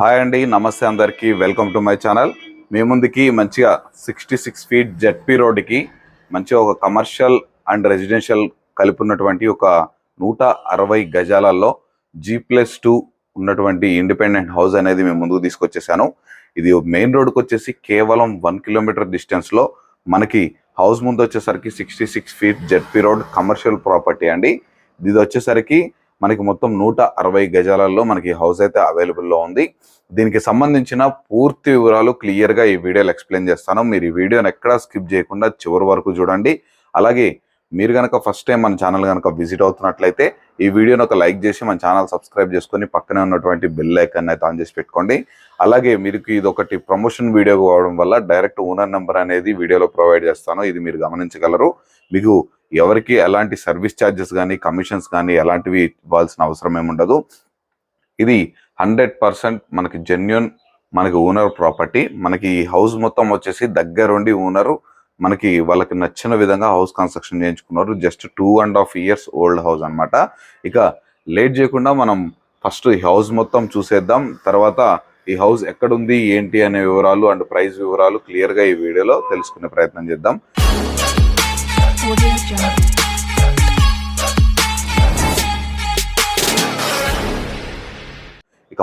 Hi అండి నమస్తే అందరికీ. Welcome to my channel. మీ ముందుకి మంచిగా సిక్స్టీ సిక్స్ ఫీట్ జెడ్పీ రోడ్డుకి మంచిగా ఒక కమర్షియల్ అండ్ రెసిడెన్షియల్ కలిపి ఉన్నటువంటి ఒక నూట అరవై గజాలలో జీ ప్లస్ టూ ఉన్నటువంటి ఇండిపెండెంట్ హౌస్ అనేది మేము ముందుకు తీసుకొచ్చేసాను. ఇది మెయిన్ రోడ్కి వచ్చేసి కేవలం వన్ కిలోమీటర్ డిస్టెన్స్లో మనకి హౌస్ ముందు వచ్చేసరికి sixty six feet ZP road commercial property అండి. ఇది వచ్చేసరికి మనకి మొత్తం నూట అరవై గజాలలో మనకి హౌస్ అయితే అవైలబుల్లో ఉంది. దీనికి సంబంధించిన పూర్తి వివరాలు క్లియర్గా ఈ వీడియోలో ఎక్స్ప్లెయిన్ చేస్తాను. మీరు ఈ వీడియోని ఎక్కడా స్కిప్ చేయకుండా చివరి వరకు చూడండి. అలాగే మీరు కనుక ఫస్ట్ టైం మన ఛానల్ కనుక విజిట్ అవుతున్నట్లయితే ఈ వీడియోని ఒక లైక్ చేసి మన ఛానల్ సబ్స్క్రైబ్ చేసుకొని పక్కనే ఉన్నటువంటి బెల్ ఐకాన్ అయితే ఆన్ చేసి పెట్టుకోండి. అలాగే మీకు ఇది ఒకటి ప్రమోషన్ వీడియో కావడం వల్ల డైరెక్ట్ ఓనర్ నెంబర్ అనేది వీడియోలో ప్రొవైడ్ చేస్తాను. ఇది మీరు గమనించగలరు. మీకు ఎవరికి ఎలాంటి సర్వీస్ ఛార్జెస్ కానీ కమిషన్స్ కానీ ఎలాంటివి ఇవ్వాల్సిన అవసరం ఏముండదు ఉండదు. ఇది హండ్రెడ్ పర్సెంట్ మనకి జెన్యున్ మనకి ఓనర్ ప్రాపర్టీ. మనకి ఈ హౌస్ మొత్తం వచ్చేసి దగ్గరుండి ఓనరు మనకి వాళ్ళకి నచ్చిన విధంగా హౌస్ కన్స్ట్రక్షన్ చేయించుకున్నారు. Just two and half years old house అన్నమాట. ఇక లేట్ చేయకుండా మనం ఫస్ట్ ఈ హౌస్ మొత్తం చూసేద్దాం. తర్వాత ఈ హౌస్ ఎక్కడుంది ఏంటి అనే వివరాలు అండ్ ప్రైస్ వివరాలు క్లియర్గా ఈ వీడియోలో తెలుసుకునే ప్రయత్నం చేద్దాం. ఇక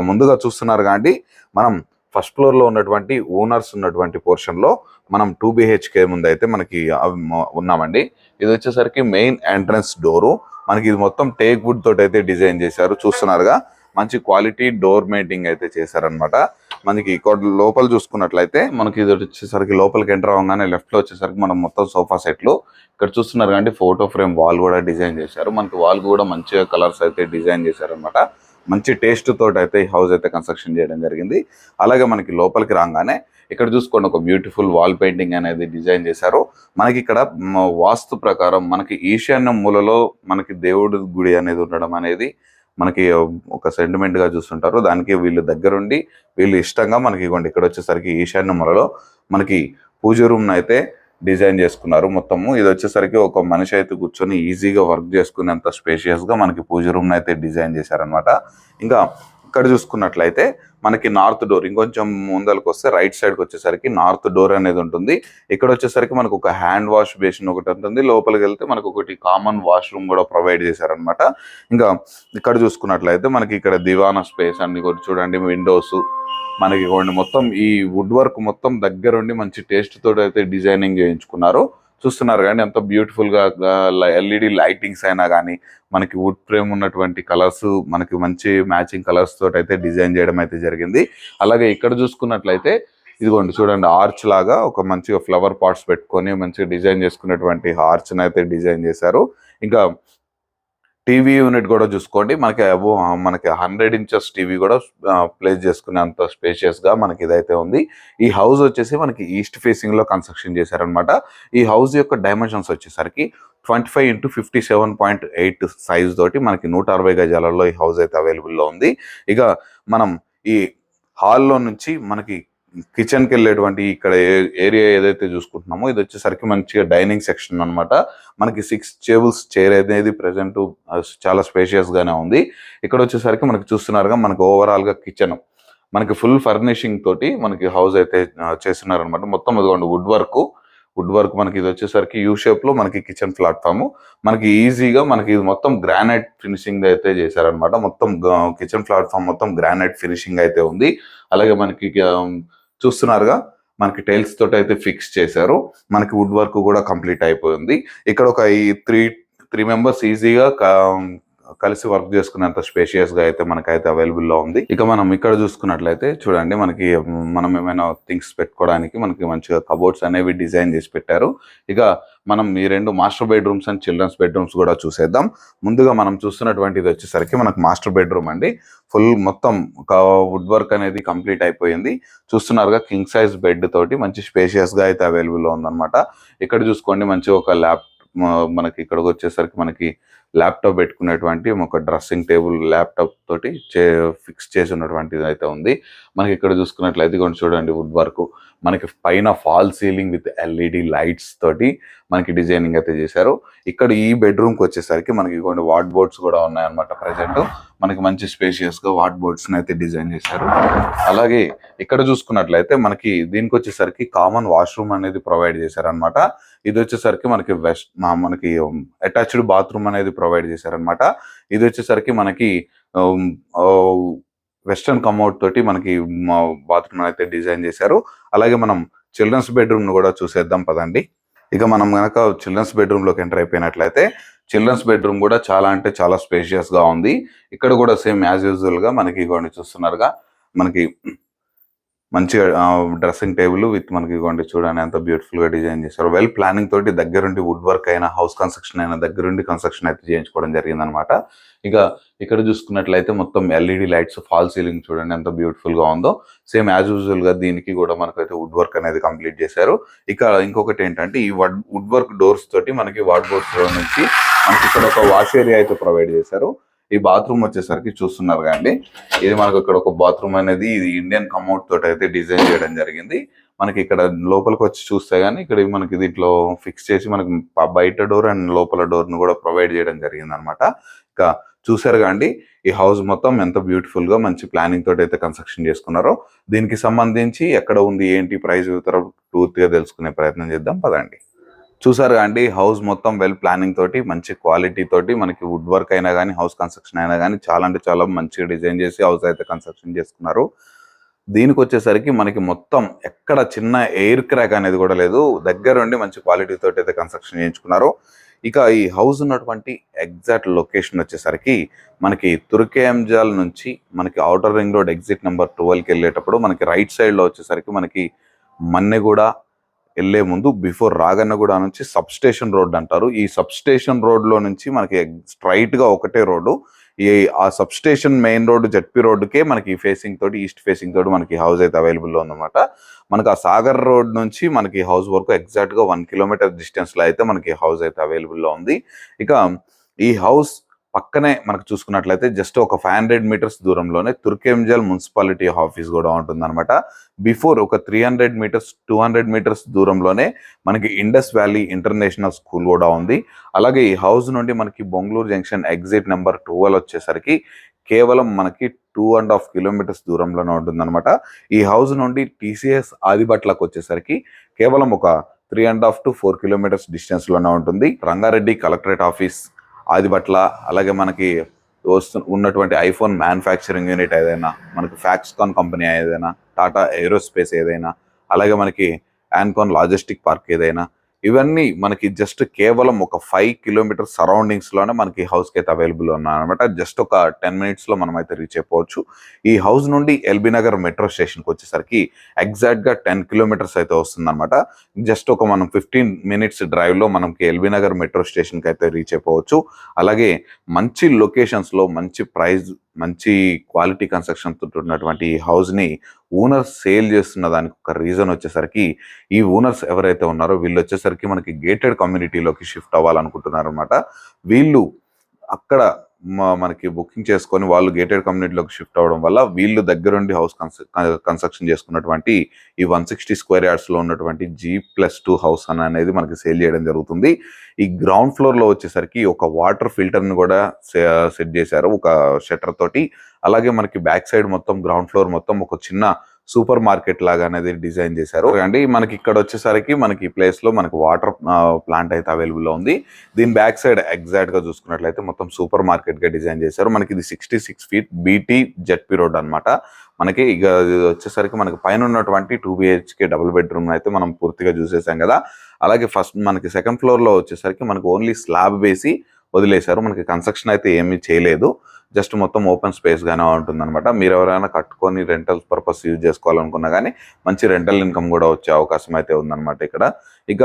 ముందుగా చూస్తున్నారు కాబట్టి మనం ఫస్ట్ ఫ్లోర్లో ఉన్నటువంటి ఓనర్స్ ఉన్నటువంటి పోర్షన్లో మనం టూ బిహెచ్కే ముందు అయితే మనకి ఉన్నామండి. ఇది వచ్చేసరికి మెయిన్ ఎంట్రన్స్ డోరు మనకి ఇది మొత్తం టేక్ వుడ్ తోటి అయితే డిజైన్ చేశారు. చూస్తున్నారుగా మంచి క్వాలిటీ డోర్ మేటింగ్ అయితే చేశారనమాట మనకి ఇక్కడ లోపల చూసుకున్నట్లయితే మనకి ఇది వచ్చేసరికి లోపలికి ఎంటర్ అవగానే లెఫ్ట్లో వచ్చేసరికి మనం మొత్తం సోఫా సెట్లు ఇక్కడ చూస్తున్నారు కానీ ఫోటో ఫ్రేమ్ వాల్ కూడా డిజైన్ చేశారు. మనకి వాల్ కూడా మంచిగా కలర్స్ అయితే డిజైన్ చేశారనమాట మంచి టేస్ట్ తోటి అయితే ఈ హౌస్ అయితే కన్స్ట్రక్షన్ చేయడం జరిగింది. అలాగే మనకి లోపలికి రాగానే ఇక్కడ చూసుకోండి ఒక బ్యూటిఫుల్ వాల్ పెయింటింగ్ అనేది డిజైన్ చేశారు. మనకి ఇక్కడ వాస్తు ప్రకారం మనకి ఈశాన్య మూలలో మనకి దేవుడి గుడి అనేది ఉండడం అనేది మనకి ఒక సెంటిమెంట్గా చూస్తుంటారు. దానికి వీళ్ళు దగ్గరుండి వీళ్ళు ఇష్టంగా మనకి ఇవ్వండి. ఇక్కడ వచ్చేసరికి ఈశాన్య మూలలో మనకి పూజ రూమ్ అయితే డిజైన్ చేసుకున్నారు మొత్తము. ఇది వచ్చేసరికి ఒక మనిషి అయితే కూర్చొని ఈజీగా వర్క్ చేసుకునేంత స్పేషియస్గా మనకి పూజ రూమ్ అయితే డిజైన్ చేశారనమాట ఇంకా ఇక్కడ చూసుకున్నట్లయితే మనకి నార్త్ డోర్ ఇంకొంచెం ముందరకు వస్తే రైట్ సైడ్కి వచ్చేసరికి నార్త్ డోర్ అనేది ఉంటుంది. ఇక్కడ వచ్చేసరికి మనకు ఒక హ్యాండ్ వాష్ బేసిన్ ఒకటి ఉంటుంది. లోపలికి వెళ్తే మనకు ఒకటి కామన్ వాష్రూమ్ కూడా ప్రొవైడ్ చేశారనమాట ఇంకా ఇక్కడ చూసుకున్నట్లయితే మనకి ఇక్కడ దివానా స్పేస్ అన్ని కూడా చూడండి విండోస్ మనకి కొన్ని మొత్తం ఈ వుడ్ వర్క్ మొత్తం దగ్గరుండి మంచి టేస్ట్ తోటి అయితే డిజైనింగ్ చేయించుకున్నారు. చూస్తున్నారు కానీ ఎంత బ్యూటిఫుల్గా ఎల్ఈడి లైటింగ్స్ అయినా కానీ మనకి వుడ్ ఫ్రేమ్ ఉన్నటువంటి కలర్స్ మనకి మంచి మ్యాచింగ్ కలర్స్ తోటి అయితే డిజైన్ చేయడం అయితే జరిగింది. అలాగే ఇక్కడ చూసుకున్నట్లయితే ఇదిగోండి చూడండి ఆర్చ్ లాగా ఒక మంచిగా ఫ్లవర్ పాట్స్ పెట్టుకొని మంచిగా డిజైన్ చేసుకున్నటువంటి ఆర్చ్ అయితే డిజైన్ చేశారు. ఇంకా టీవీ యూనిట్ కూడా చూసుకోండి. మనకి అబో మనకి హండ్రెడ్ ఇంచెస్ టీవీ కూడా ప్లేస్ చేసుకునే అంత గా మనకి ఇదైతే ఉంది. ఈ హౌస్ వచ్చేసి మనకి ఈస్ట్ ఫేసింగ్లో కన్స్ట్రక్షన్ చేశారనమాట ఈ హౌస్ యొక్క డైమెన్షన్స్ వచ్చేసరికి twenty five into fifty seven point eight size తోటి మనకి నూట అరవై గజాలలో ఈ హౌస్ అయితే అవైలబుల్లో ఉంది. ఇక మనం ఈ హాల్లో నుంచి మనకి కిచెన్కి వెళ్ళేటువంటి ఇక్కడ ఏరియా ఏదైతే చూసుకుంటున్నామో ఇది వచ్చేసరికి మంచిగా డైనింగ్ సెక్షన్ అన్నమాట. మనకి సిక్స్ టేబుల్స్ చైర్ అనేది ప్రజెంట్ చాలా స్పేషియస్గానే ఉంది. ఇక్కడ వచ్చేసరికి మనకి చూస్తున్నారుగా మనకి ఓవరాల్గా కిచెన్. మనకి ఫుల్ ఫర్నిషింగ్ తోటి మనకి హౌస్ అయితే చేస్తున్నారనమాట మొత్తం ఇదిగోండి వుడ్ వర్క్. వుడ్ వర్క్ మనకి ఇది వచ్చేసరికి యూ షేప్లో మనకి కిచెన్ ప్లాట్ఫామ్. మనకి ఈజీగా మనకి ఇది మొత్తం గ్రానైట్ ఫినిషింగ్ అయితే చేశారనమాట మొత్తం కిచెన్ ప్లాట్ఫామ్ మొత్తం గ్రానైట్ ఫినిషింగ్ అయితే ఉంది. అలాగే మనకి చూస్తున్నారుగా. మనకి టైల్స్ తోటి అయితే ఫిక్స్ చేశారు. మనకి వుడ్ వర్క్ కూడా కంప్లీట్ అయిపోయింది. ఇక్కడ ఒక ఈ త్రీ త్రీ మెంబర్స్ ఈజీగా కలిసి వర్క్ చేసుకునేంత స్పేషియస్గా అయితే మనకైతే అవైలబుల్లో ఉంది. ఇక మనం ఇక్కడ చూసుకున్నట్లయితే చూడండి మనకి మనం ఏమైనా థింగ్స్ పెట్టుకోవడానికి మనకి మంచిగా కబోర్డ్స్ అనేవి డిజైన్ చేసి పెట్టారు. ఇక మనం ఈ రెండు master bedrooms and children's bedrooms కూడా చూసేద్దాం. ముందుగా మనం చూస్తున్నటువంటిది వచ్చేసరికి మనకు మాస్టర్ బెడ్రూమ్ అండి. ఫుల్ మొత్తం ఒక వుడ్ వర్క్ అనేది కంప్లీట్ అయిపోయింది. చూస్తున్నారుగా కింగ్ సైజ్ బెడ్ తోటి మంచి స్పేషియస్గా అయితే అవైలబుల్లో ఉందన్నమాట. ఇక్కడ చూసుకోండి మంచి ఒక ల్యాప్ మనకి ఇక్కడికి వచ్చేసరికి మనకి ల్యాప్టాప్ పెట్టుకునేటువంటి ఒక డ్రెస్సింగ్ టేబుల్ ల్యాప్టాప్ తోటి చే ఫిక్స్ చేసి ఉన్నటువంటిది అయితే ఉంది. మనకి ఇక్కడ చూసుకున్నట్లయితే కొంచెం చూడండి వుడ్ వర్క్. మనకి పైన fall ceiling with LED lights తోటి మనకి డిజైనింగ్ అయితే చేశారు. ఇక్కడ ఈ బెడ్రూమ్కి వచ్చేసరికి మనకి కొన్ని వాట్ బోర్డ్స్ కూడా ఉన్నాయన్నమాట ప్రజెంట్. మనకి మంచి స్పేషియస్గా వాట్ బోర్డ్స్ అయితే డిజైన్ చేశారు. అలాగే ఇక్కడ చూసుకున్నట్లయితే మనకి దీనికి వచ్చేసరికి కామన్ వాష్రూమ్ అనేది ప్రొవైడ్ చేశారనమాట ఇది వచ్చేసరికి మనకి వెస్ట్ మనకి అటాచ్డ్ బాత్రూమ్ అనేది ప్రొవైడ్ చేశారనమాట ఇది వచ్చేసరికి మనకి వెస్ట్రన్ కమౌట్ తోటి మనకి బాత్రూమ్ అయితే డిజైన్ చేశారు. అలాగే మనం చిల్డ్రన్స్ బెడ్రూమ్ను కూడా చూసేద్దాం పదండి. ఇక మనం గనక చిల్డ్రన్స్ బెడ్రూమ్లోకి ఎంటర్ అయిపోయినట్లయితే చిల్డ్రన్స్ బెడ్రూమ్ కూడా చాలా అంటే చాలా స్పేషియస్గా ఉంది. ఇక్కడ కూడా సేమ్ యాజ్ యూజువల్గా మనకి ఇగోండి చూస్తున్నారుగా మనకి మంచిగా డ్రెస్సింగ్ టేబుల్ విత్ మనకి ఇవ్వండి చూడండి ఎంత బ్యూటిఫుల్గా డిజైన్ చేశారు. వెల్ ప్లానింగ్ తోటి దగ్గరుండి వుడ్ వర్క్ అయినా హౌస్ కన్స్ట్రక్షన్ అయినా దగ్గరుండి కన్స్ట్రక్షన్ అయితే చేయించుకోవడం జరిగింది అనమాట ఇక ఇక్కడ చూసుకున్నట్లయితే మొత్తం ఎల్ఈడి లైట్స్ ఫాల్ సీలింగ్ చూడండి ఎంత బ్యూటిఫుల్గా ఉందో. సేమ్ యాజ్ యూజువల్గా దీనికి కూడా మనకైతే వుడ్ వర్క్ అనేది కంప్లీట్ చేశారు. ఇక ఇంకొకటి ఏంటంటే ఈ వుడ్ వర్క్ డోర్స్ తోటి మనకి వార్డ్ బోర్డ్స్ నుంచి మనకి ఇక్కడ ఒక వాష్ ఏరియా అయితే ప్రొవైడ్ చేశారు. ఈ బాత్రూమ్ వచ్చేసరికి చూస్తున్నారు కానీ ఇది మనకు ఇక్కడ ఒక బాత్రూమ్ అనేది ఇది ఇండియన్ కమౌట్ తోటి అయితే డిజైన్ చేయడం జరిగింది. మనకి ఇక్కడ లోపలికి వచ్చి చూస్తే కానీ ఇక్కడ మనకి దీంట్లో ఫిక్స్ చేసి మనకి బయట డోర్ అండ్ లోపల డోర్ను కూడా ప్రొవైడ్ చేయడం జరిగింది అనమాట ఇక చూసారు కానీ ఈ హౌస్ మొత్తం ఎంత బ్యూటిఫుల్గా మంచి ప్లానింగ్ తోటి అయితే కన్స్ట్రక్షన్ చేసుకున్నారో. దీనికి సంబంధించి ఎక్కడ ఉంది ఏంటి ప్రైస్ పూర్తిగా తెలుసుకునే ప్రయత్నం చేద్దాం. పదండి. చూసారు అండి హౌస్ మొత్తం వెల్ ప్లానింగ్ తోటి మంచి క్వాలిటీ తోటి మనకి వుడ్ వర్క్ అయినా కానీ హౌస్ కన్స్ట్రక్షన్ అయినా కానీ చాలా అంటే చాలా మంచిగా డిజైన్ చేసి హౌస్ అయితే కన్స్ట్రక్షన్ చేసుకున్నారు. దీనికి వచ్చేసరికి మనకి మొత్తం ఎక్కడ చిన్న ఎయిర్ క్రాక్ అనేది కూడా లేదు. దగ్గర ఉండి మంచి క్వాలిటీ తోటి అయితే కన్స్ట్రక్షన్ చేయించుకున్నారు. ఇక ఈ హౌస్ ఉన్నటువంటి ఎగ్జాక్ట్ లొకేషన్ వచ్చేసరికి మనకి తుర్కేంజాల్ నుంచి మనకి outer ring road exit number ట్వెల్వ్కి వెళ్ళేటప్పుడు మనకి రైట్ సైడ్లో వచ్చేసరికి మనకి మన్నెగూడ వెళ్ళే ముందు బిఫోర్ రాగన్నగూడ నుంచి సబ్ స్టేషన్ రోడ్ అంటారు. ఈ సబ్ స్టేషన్ రోడ్లో నుంచి మనకి స్ట్రైట్గా ఒకటే రోడ్డు. ఈ ఆ sub station main road ZP రోడ్డుకే మనకి ఫేసింగ్ తోటి ఈస్ట్ ఫేసింగ్ తోటి మనకి హౌస్ అయితే అవైలబుల్లో ఉందన్నమాట. మనకి ఆ సాగర్ రోడ్ నుంచి మనకి హౌస్ వరకు ఎగ్జాక్ట్గా వన్ కిలోమీటర్ డిస్టెన్స్లో అయితే మనకి హౌస్ అయితే అవైలబుల్లో ఉంది. ఇక ఈ హౌస్ పక్కనే మనకు చూసుకున్నట్లయితే జస్ట్ ఒక ఫైవ్ హండ్రెడ్ మీటర్స్ దూరంలోనే తుర్కేంజల్ మున్సిపాలిటీ ఆఫీస్ కూడా ఉంటుందన్నమాట. బిఫోర్ ఒక three hundred meters two hundred meters దూరంలోనే మనకి ఇండస్ వ్యాలీ ఇంటర్నేషనల్ స్కూల్ కూడా ఉంది. అలాగే ఈ హౌస్ నుండి మనకి Bongloor junction exit number twelve వచ్చేసరికి కేవలం మనకి టూ అండ్ హాఫ్ కిలోమీటర్స్ దూరంలోనే ఉంటుందన్నమాట. ఈ హౌస్ నుండి టీసీఎస్ ఆదిబట్లకు వచ్చేసరికి కేవలం ఒక three and half to four kilometers డిస్టెన్స్లోనే ఉంటుంది. రంగారెడ్డి కలెక్టరేట్ ఆఫీస్ ఆదిబట్ల అలాగే మనకి వస్తు ఉన్నటువంటి ఐఫోన్ మ్యానుఫ్యాక్చరింగ్ యూనిట్ ఏదైనా మనకి ఫ్యాక్స్కాన్ కంపెనీ ఏదైనా టాటా ఏరోస్పేస్ ఏదైనా అలాగే మనకి యాన్కాన్ లాజిస్టిక్ పార్క్ ఏదైనా ఇవన్నీ మనకి జస్ట్ కేవలం ఒక ఫైవ్ కిలోమీటర్ సరౌండింగ్స్లోనే మనకి హౌస్కి అయితే అవైలబుల్ ఉన్నాయన్నమాట. జస్ట్ ఒక టెన్ మినిట్స్లో మనం అయితే రీచ్ అయిపోవచ్చు. ఈ హౌస్ నుండి ఎల్బీ నగర్ మెట్రో స్టేషన్కి వచ్చేసరికి ఎగ్జాక్ట్గా టెన్ కిలోమీటర్స్ అయితే వస్తుందన్నమాట. జస్ట్ ఒక మనం ఫిఫ్టీన్ మినిట్స్ డ్రైవ్లో మనకి ఎల్బీ నగర్ మెట్రో స్టేషన్కి అయితే రీచ్ అయిపోవచ్చు. అలాగే మంచి లొకేషన్స్లో మంచి ప్రైస్ మంచి క్వాలిటీ కన్స్ట్రక్షన్ ఉన్నటువంటి ఈ హౌస్ని సేల్ చేస్తున్న దానికి ఒక రీజన్ వచ్చేసరికి ఈ ఓనర్స్ ఎవరైతే ఉన్నారో వీళ్ళు వచ్చేసరికి మనకి గేటెడ్ కమ్యూనిటీలోకి షిఫ్ట్ అవ్వాలనుకుంటున్నారు అనమాట వీళ్ళు అక్కడ మనకి బుకింగ్ చేసుకొని వాళ్ళు గేటెడ్ కమ్యూనిటీలోకి షిఫ్ట్ అవ్వడం వల్ల వీళ్ళు దగ్గరుండి హౌస్ కన్స్ట్రక్షన్ చేసుకున్నటువంటి ఈ వన్ సిక్స్టీ స్క్వేర్ యార్డ్స్లో ఉన్నటువంటి జీ ప్లస్ టూ హౌస్ అని అనేది మనకి సేల్ చేయడం జరుగుతుంది. ఈ గ్రౌండ్ ఫ్లోర్లో వచ్చేసరికి ఒక వాటర్ ఫిల్టర్ని కూడా సెట్ చేశారు ఒక షట్టర్ తోటి. అలాగే మనకి బ్యాక్ సైడ్ మొత్తం గ్రౌండ్ ఫ్లోర్ మొత్తం ఒక చిన్న సూపర్ మార్కెట్ లాగా అనేది డిజైన్ చేశారు. అండి మనకి ఇక్కడ వచ్చేసరికి మనకి ఈ ప్లేస్లో మనకి వాటర్ ప్లాంట్ అయితే అవైలబుల్ ఉంది. దీని బ్యాక్ సైడ్ ఎగ్జాక్ట్గా చూసుకున్నట్లయితే మొత్తం సూపర్ మార్కెట్గా డిజైన్ చేశారు. మనకి ఇది sixty six feet BT ZP road అన్నమాట. మనకి ఇక వచ్చేసరికి మనకి పైన ఉన్నటువంటి టూ బిహెచ్కే డబుల్ బెడ్రూమ్ అయితే మనం పూర్తిగా చూసేసాం కదా. అలాగే ఫస్ట్ మనకి సెకండ్ ఫ్లోర్లో వచ్చేసరికి మనకి ఓన్లీ స్లాబ్ వేసి వదిలేశారు. మనకి కన్స్ట్రక్షన్ అయితే ఏమీ చేయలేదు. జస్ట్ మొత్తం ఓపెన్ స్పేస్ గానే ఉంటుంది అనమాట మీరు ఎవరైనా కట్టుకొని రెంటల్ పర్పస్ యూజ్ చేసుకోవాలనుకున్నా కానీ మంచి రెంటల్ ఇన్కమ్ కూడా వచ్చే అవకాశం అయితే ఉందన్నమాట ఇక్కడ. ఇక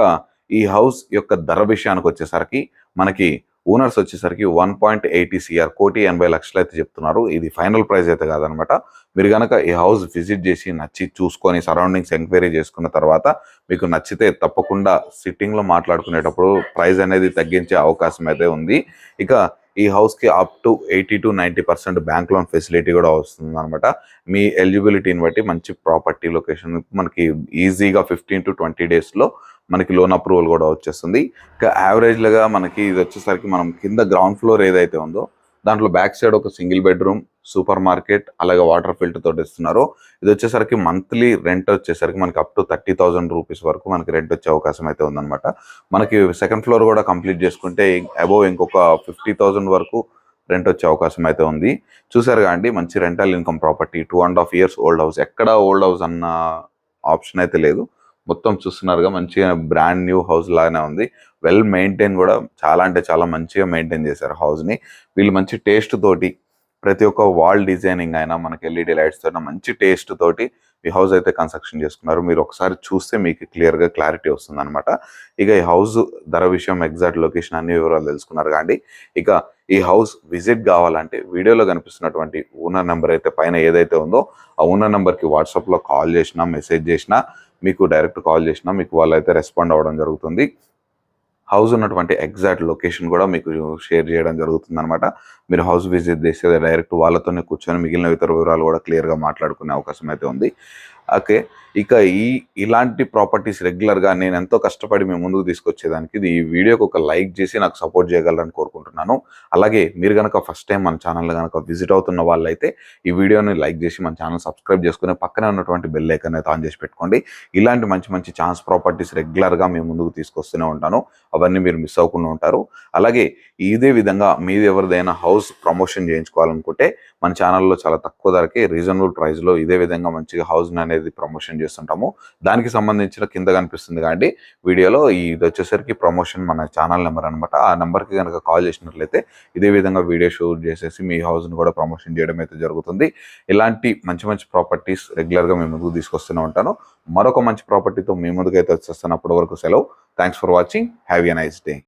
ఈ హౌస్ యొక్క ధర విషయానికి వచ్చేసరికి మనకి ఓనర్స్ వచ్చేసరికి వన్ పాయింట్ ఎయిటీ సిఆర్ కోటి ఎనభై లక్షలు అయితే చెప్తున్నారు. ఇది ఫైనల్ ప్రైస్ అయితే కాదనమాట మీరు కనుక ఈ హౌస్ విజిట్ చేసి నచ్చి చూసుకొని సరౌండింగ్స్ ఎంక్వైరీ చేసుకున్న తర్వాత మీకు నచ్చితే తప్పకుండా సిట్టింగ్లో మాట్లాడుకునేటప్పుడు ప్రైస్ అనేది తగ్గించే అవకాశం అయితే ఉంది. ఇక ఈ హౌస్కి up to eighty to ninety percent bank loan facility కూడా వస్తుంది అనమాట మీ ఎలిజిబిలిటీని బట్టి మంచి ప్రాపర్టీ లొకేషన్ మనకి ఈజీగా ఫిఫ్టీన్ టు ట్వంటీ డేస్లో మనకి లోన్ అప్రూవల్ కూడా వచ్చేస్తుంది. ఇంకా యావరేజ్లుగా మనకి ఇది వచ్చేసరికి మనం కింద గ్రౌండ్ ఫ్లోర్ ఏదైతే ఉందో దాంట్లో బ్యాక్ సైడ్ ఒక సింగిల్ బెడ్రూమ్ సూపర్ మార్కెట్ అలాగే వాటర్ ఫిల్టర్ తోటి ఇస్తున్నారు. ఇది వచ్చేసరికి మంత్లీ రెంట్ వచ్చేసరికి మనకి up to thirty thousand rupees వరకు మనకి రెంట్ వచ్చే అవకాశం అయితే ఉందన్నమాట. మనకి సెకండ్ ఫ్లోర్ కూడా కంప్లీట్ చేసుకుంటే అబోవ్ ఇంకొక ఫిఫ్టీ థౌసండ్ వరకు రెంట్ వచ్చే అవకాశం అయితే ఉంది. చూసారు అండి మంచి rental income property two and half years old house ఎక్కడ ఓల్డ్ హౌస్ అన్న ఆప్షన్ అయితే లేదు. మొత్తం చూస్తున్నారుగా మంచిగా బ్రాండ్ న్యూ హౌస్ లాగానే ఉంది. వెల్ మెయింటైన్ కూడా చాలా అంటే చాలా మంచిగా మెయింటైన్ చేశారు హౌస్ని వీళ్ళు మంచి టేస్ట్ తోటి ప్రతి ఒక్క వాల్ డిజైనింగ్ అయినా మనకి ఎల్ఈడి లైట్స్ తోటి మంచి టేస్ట్ తోటి ఈ హౌస్ అయితే కన్స్ట్రక్షన్ చేసుకున్నారు. మీరు ఒకసారి చూస్తే మీకు క్లియర్గా క్లారిటీ వస్తుంది అనమాట ఇక ఈ హౌస్ ధర విషయం ఎగ్జాక్ట్ లొకేషన్ అన్ని వివరాలు తెలుసుకున్నారు. కానీ ఇక ఈ హౌస్ విజిట్ కావాలంటే వీడియోలో కనిపిస్తున్నటువంటి ఓనర్ నెంబర్ అయితే పైన ఏదైతే ఉందో ఆ ఓనర్ నెంబర్కి వాట్సాప్లో కాల్ చేసినా మెసేజ్ చేసినా మీకు డైరెక్ట్ కాల్ చేసినా మీకు వాళ్ళైతే రెస్పాండ్ అవ్వడం జరుగుతుంది. హౌస్ ఉన్నటువంటి ఎగ్జాక్ట్ లొకేషన్ కూడా మీకు షేర్ చేయడం జరుగుతుంది అనమాట మీరు హౌస్ విజిట్ చేస్తే డైరెక్ట్ వాళ్ళతోనే కూర్చొని మిగిలిన ఇతర వివరాలు కూడా క్లియర్గా మాట్లాడుకునే అవకాశం అయితే ఉంది. ఓకే. ఇక ఈ ఇలాంటి ప్రాపర్టీస్ రెగ్యులర్గా నేను ఎంతో కష్టపడి మేము ముందుకు తీసుకొచ్చేదానికి ఇది ఈ వీడియోకి ఒక లైక్ చేసి నాకు సపోర్ట్ చేయగలరని కోరుకుంటున్నాను. అలాగే మీరు కనుక ఫస్ట్ టైం మన ఛానల్ కనుక విజిట్ అవుతున్న వాళ్ళైతే ఈ వీడియోని లైక్ చేసి మన ఛానల్ సబ్స్క్రైబ్ చేసుకుని పక్కనే ఉన్నటువంటి బెల్ ఐకన్ అయితే ఆన్ చేసి పెట్టుకోండి. ఇలాంటి మంచి మంచి ఛాన్స్ ప్రాపర్టీస్ రెగ్యులర్గా మేము ముందుకు తీసుకొస్తూనే ఉంటాను. అవన్నీ మీరు మిస్ అవ్వకుండా ఉంటారు. అలాగే ఇదే విధంగా మీది ఎవరిదైనా హౌస్ ప్రమోషన్ చేయించుకోవాలనుకుంటే మన ఛానల్లో చాలా తక్కువ ధరకే రీజనబుల్ ప్రైస్లో ఇదే విధంగా మంచిగా హౌస్ అనేది ప్రమోషన్ చేస్తుంటాము. దానికి సంబంధించిన కింద కనిపిస్తుంది కాబట్టి వీడియోలో ఇది వచ్చేసరికి ప్రమోషన్ మన ఛానల్ నెంబర్ అనమాట ఆ నెంబర్కి కనుక కాల్ చేసిన చేసినట్లయితే ఇదే విధంగా వీడియో షూట్ చేసేసి మీ హౌస్ని కూడా ప్రమోషన్ చేయడం అయితే జరుగుతుంది. ఇలాంటి మంచి మంచి ప్రాపర్టీస్ రెగ్యులర్గా మేము ముందుకు తీసుకొస్తూనే ఉంటాను. మరొక మంచి ప్రాపర్టీతో మీ ముందుకైతే అయితే వచ్చేస్తాను. అప్పటి వరకు సెలవు. Thanks for watching have a nice day